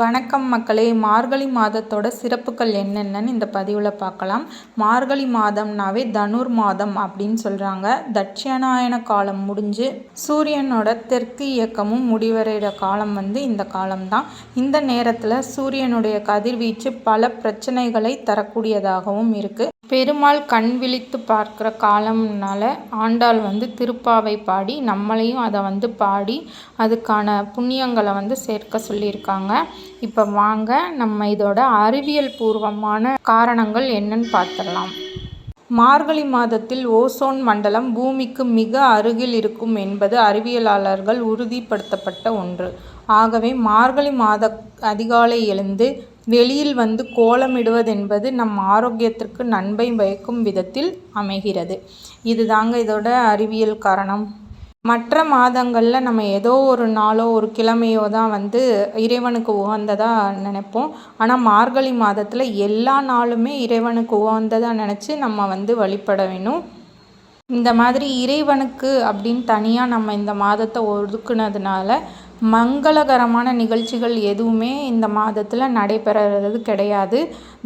வணக்கம் மக்களே மார்கழி மாதத்தோட சிறப்புகள் என்னென்னு இந்த பதிவில் பார்க்கலாம். மார்கழி மாதம்னாவே தனுர் மாதம் அப்படின்னு சொல்கிறாங்க தட்சிணாயன காலம் முடிஞ்சு சூரியனோட தெற்கு இயக்கமும் முடிவடைகிற காலம் வந்து இந்த காலம்தான். இந்த நேரத்தில் சூரியனுடைய கதிர்வீச்சு பல பிரச்சனைகளை தரக்கூடியதாகவும் இருக்குது பெருமாள் கண் விழித்து பார்க்குற காலம்னால ஆண்டாள் வந்து திருப்பாவை பாடி நம்மளையும் அதை வந்து பாடி அதுக்கான புண்ணியங்களை வந்து சேர்க்க சொல்லியிருக்காங்க. இப்போ வாங்க நம்ம இதோட அறிவியல் பூர்வமான காரணங்கள் என்னன்னு பார்த்துடலாம். மார்கழி மாதத்தில் ஓசோன் மண்டலம் பூமிக்கு மிக அருகில் இருக்கும் என்பது அறிவியலாளர்கள் உறுதிப்படுத்தப்பட்ட ஒன்று. ஆகவே மார்கழி மாத அதிகாலை எழுந்து வெளியில் வந்து கோலமிடுவதென்பது நம் ஆரோக்கியத்திற்கு நன்மை பயக்கும் விதத்தில் அமைகிறது. இதுதாங்க இதோட அறிவியல் காரணம். மற்ற மாதங்களில் நம்ம ஏதோ ஒரு நாளோ ஒரு கிழமையோ தான் வந்து இறைவனுக்கு உகந்ததாக நினைப்போம். ஆனால் மார்கழி மாதத்தில் எல்லா நாளுமே இறைவனுக்கு உகந்ததாக நினச்சி நம்ம வந்து வழிபட வேணும். இந்த மாதிரி இறைவனுக்கு அப்படின்னு தனியாக நம்ம இந்த மாதத்தை ஒதுக்குனதுனால மங்களகரமான நிகழ்ச்சிகள் எதுவுமே இந்த மாதத்தில் நடைபெறது கிடையாது.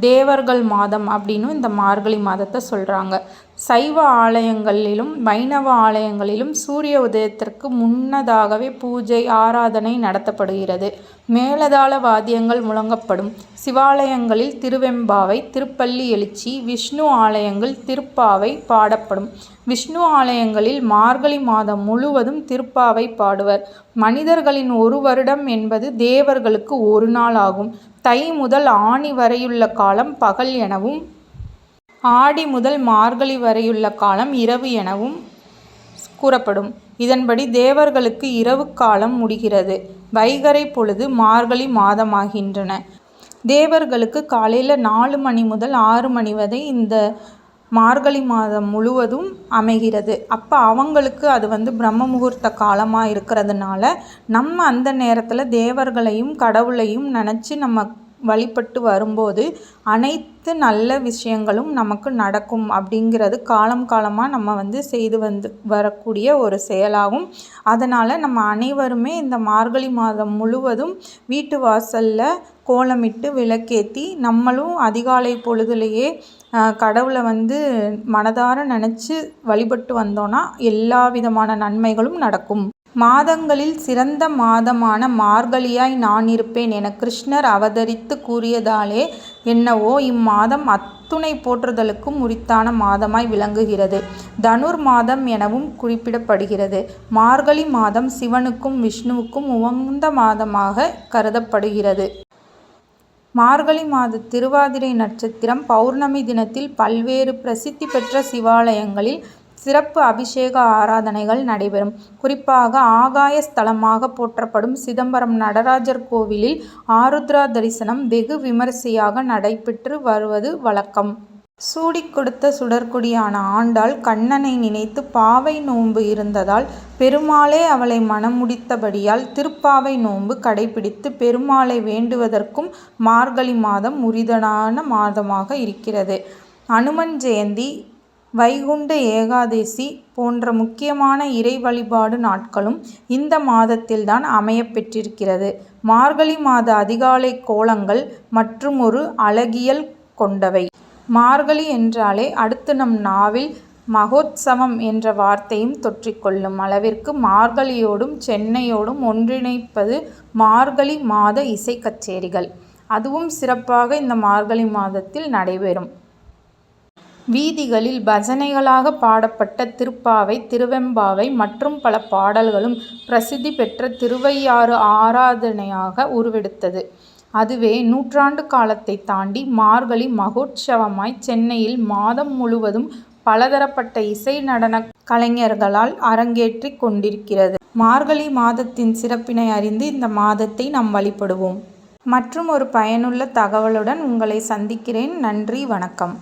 தேவர்கள் மாதம் அப்படின்னும் இந்த மார்கழி மாதத்தை சொல்கிறாங்க சைவ ஆலயங்களிலும் வைணவ ஆலயங்களிலும் சூரிய உதயத்திற்கு முன்னதாகவே பூஜை ஆராதனை நடத்தப்படுகிறது. மேலதாள வாத்தியங்கள் முழங்கப்படும். சிவாலயங்களில் திருவெம்பாவை திருப்பள்ளி எழுச்சி விஷ்ணு ஆலயங்கள் திருப்பாவை பாடப்படும். விஷ்ணு ஆலயங்களில் மார்கழி மாதம் முழுவதும் திருப்பாவை பாடுவர். மனிதர்களின் ஒரு வருடம் என்பது தேவர்களுக்கு ஒரு நாள் ஆகும். தை முதல் ஆணி வரையுள்ள காலம் பகல் எனவும் ஆடி முதல் மார்கழி வரையுள்ள காலம் இரவு எனவும் கூறப்படும். இதன்படி தேவர்களுக்கு இரவு காலம் முடிகிறது. வைகறை பொழுது மார்கழி மாதமாகின்றன. தேவர்களுக்கு காலையில் நாலு மணி முதல் ஆறு மணி வரை இந்த மார்கழி மாதம் முழுவதும் அமைகிறது. அப்போ அவங்களுக்கு அது வந்து பிரம்ம முகூர்த்த காலமாக இருக்கிறதுனால நம்ம அந்த நேரத்தில் தேவர்களையும் கடவுளையும் நினச்சி நம்ம வழிபட்டு வரும்போது அனைத்து நல்ல விஷயங்களும் நமக்கு நடக்கும் அப்படிங்கிறது காலம் காலமாக நம்ம வந்து செய்து வந்து வரக்கூடிய ஒரு செயலாகும். அதனால் நம்ம அனைவருமே இந்த மார்கழி மாதம் முழுவதும் வீட்டு வாசலில் கோலமிட்டு விளக்கேற்றி நம்மளும் அதிகாலை பொழுதுலேயே கடவுளை வந்து மனதார நினச்சி வழிபட்டு வந்தோன்னா எல்லா விதமான நன்மைகளும் நடக்கும். மாதங்களில் சிறந்த மாதமான மார்கழியாய் நான் இருப்பேன் என கிருஷ்ணர் அவதரித்து கூறியதாலே என்னவோ இம்மாதம் அத்துணை போற்றுதலுக்கும் உரித்தான மாதமாய் விளங்குகிறது. தனுர் மாதம் எனவும் குறிப்பிடப்படுகிறது. மார்கழி மாதம் சிவனுக்கும் விஷ்ணுவுக்கும் உகந்த மாதமாக கருதப்படுகிறது. மார்கழி மாத திருவாதிரை நட்சத்திரம் பௌர்ணமி தினத்தில் பல்வேறு பிரசித்தி பெற்ற சிவாலயங்களில் சிறப்பு அபிஷேக ஆராதனைகள் நடைபெறும். குறிப்பாக ஆகாய ஸ்தலமாக போற்றப்படும் சிதம்பரம் நடராஜர் கோவிலில் ஆருத்ரா தரிசனம் வெகு விமரிசையாக நடைபெற்று வருவது வழக்கம். சூடிக் கொடுத்த சுடற்குடியான ஆண்டாள் கண்ணனை நினைத்து பாவை நோன்பு இருந்ததால் பெருமாளே அவளை மணமுடித்தபடியால் திருப்பாவை நோன்பு கடைபிடித்து பெருமாளை வேண்டுவதற்கும் மார்கழி மாதம் உரிதனான மாதமாக இருக்கிறது. அனுமன் ஜெயந்தி வைகுண்ட ஏகாதசி போன்ற முக்கியமான இறை வழிபாடு நாட்களும் இந்த மாதத்தில்தான் அமையப்பெற்றிருக்கிறது மார்கழி மாத அதிகாலை கோலங்கள் மற்றும் ஒரு அழகியல் கொண்டவை. மார்கழி என்றாலே அடுத்து நம் நாவில் மகோத்சவம் என்ற வார்த்தையும் தொற்றிக்கொள்ளும் அளவிற்கு மார்கழியோடும் சென்னையோடும் ஒன்றிணைப்பது மார்கழி மாத இசை கச்சேரிகள். அதுவும் சிறப்பாக இந்த மார்கழி மாதத்தில் நடைபெறும். வீதிகளில் பஜனைகளாக பாடப்பட்ட திருப்பாவை திருவெம்பாவை மற்றும் பல பாடல்களும் பிரசித்தி பெற்ற திருவையாறு ஆராதனையாக உருவெடுத்தது. அதுவே நூற்றாண்டு காலத்தை தாண்டி மார்கழி மகோற்சவமாய் சென்னையில் மாதம் முழுவதும் பலதரப்பட்ட இசை நடன கலைஞர்களால் அரங்கேற்றி கொண்டிருக்கிறது. மார்கழி மாதத்தின் சிறப்பினை அறிந்து இந்த மாதத்தை நாம் வழிபடுவோம். மற்றும் ஒரு பயனுள்ள தகவலுடன் உங்களை சந்திக்கிறேன். நன்றி வணக்கம்.